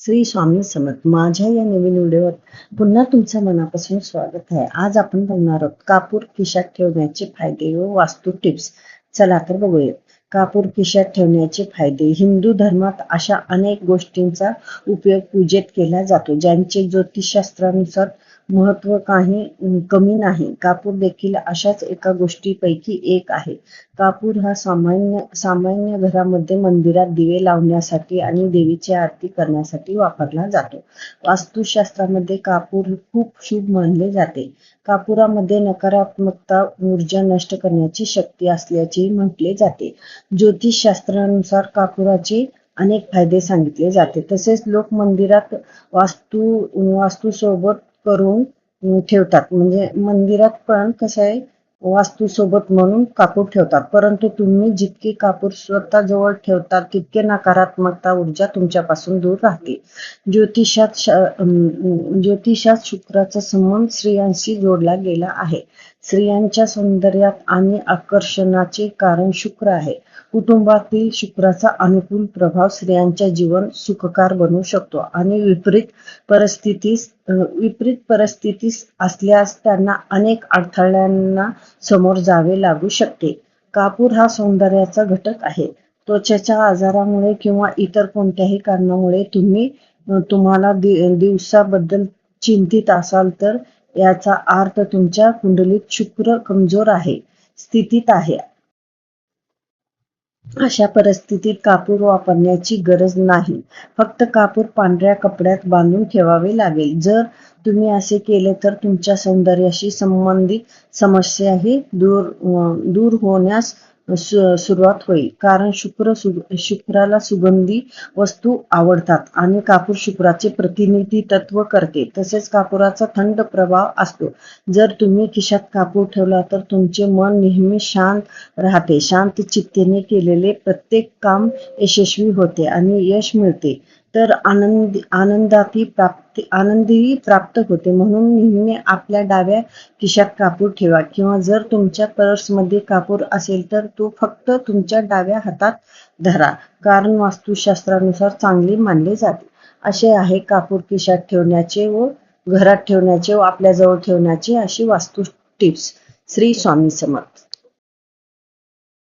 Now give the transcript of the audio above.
श्री स्वामी समर्थ. माझ्या या नवीन व्हिडिओवर पुन्हा तुमचं मनापासून स्वागत आहे. आज आपण बघणार आहोत कापूर खिशात ठेवण्याचे फायदे व वास्तू टिप्स. चला तर बघूया कापूर खिशात ठेवण्याचे फायदे. हिंदू धर्मात अशा अनेक गोष्टींचा उपयोग पूजेत केला जातो ज्यांचे ज्योतिषशास्त्रानुसार महत्त्व काही कमी नाही. कापूर देखील अशाच एका गोष्टीपैकी एक आहे. कापूर हा सामान्य सामान्य घरामध्ये मंदिरात दिवे लावण्यासाठी आणि देवीची आरती करण्यासाठी वापरला जातो. वास्तुशास्त्रामध्ये कापूर खूप शुभ मानले जाते. कापुरामध्ये नकारात्मकता ऊर्जा नष्ट करण्याची शक्ती असल्याचे म्हटले जाते. ज्योतिषशास्त्रानुसार कापुराचे अनेक फायदे सांगितले जाते. तसेच लोक मंदिरात वास्तू वास्तूसोबत करून ठेवतात. म्हणजे मंदिरात पण कसं आहे वास्तू सोबत म्हणून कापूर ठेवतात. परंतु तुम्ही जितके कापूर स्वतः जवळ ठेवतात तितके नकारात्मकता ऊर्जा तुमच्यापासून दूर राहते. ज्योतिषात ज्योतिषात शुक्राचा संबंध स्त्रियांशी जोडला गेला आहे. स्त्रियांच्या सौंदर्यात आणि आकर्षणाचे कारण शुक्र आहे. कुटुंबातील शुक्राचा अनुकूल प्रभाव स्त्रियांच्या जीवन सुखकार बनवू शकतो आणि विपरीत परिस्थितीस विपरीत परिस्थितीस असल्यास त्यांना अनेक अडथळ्यांना समोर जावे लागू शकते. कापूर हा सौंदर्याचा घटक आहे. त्वचेच्या आजारामुळे किंवा इतर कोणत्याही कारणामुळे तुम्ही तुम्हाला दि- दिवसाबद्दल चिंतित असाल तर याचा अर्थ तुमच्या कुंडलीत शुक्र कमजोर आहे स्थितीत आहे. अशा परिस्थितीत कापूर वापरण्याची गरज नाही. फक्त कापूर पांढऱ्या कपड्यात बांधून ठेवावे लागेल. जर तुम्ही असे केले तर तुमच्या सौंदर्याशी संबंधित समस्याही दूर दूर होण्यास सुरुवात होईल. कारण शुक्र शुक्राला सुगंधी वस्तू आवडतात आणि कापूर शुक्राचे प्रतिनिधित्व करते. तसेच कापुराचा थंड प्रभाव असतो. जर तुम्ही खिशात कापूर ठेवला तर तुमचे मन नेहमी शांत राहते. शांत चित्तेने केलेले प्रत्येक काम यशस्वी होते आणि यश मिळते. तर आनंद आनंदाती प्राप्ती आनंदही प्राप्त होते. म्हणून नेहमी आपल्या डाव्या खिशात कापूर ठेवा किंवा जर तुमच्या पर्समध्ये कापूर असेल तर तो फक्त तुमच्या डाव्या हातात धरा. कारण वास्तुशास्त्रानुसार चांगले मानले जाते. असे आहे कापूर खिशात ठेवण्याचे व घरात ठेवण्याचे व आपल्याजवळ ठेवण्याचे अशी वास्तू टिप्स. श्री स्वामी समर्थ.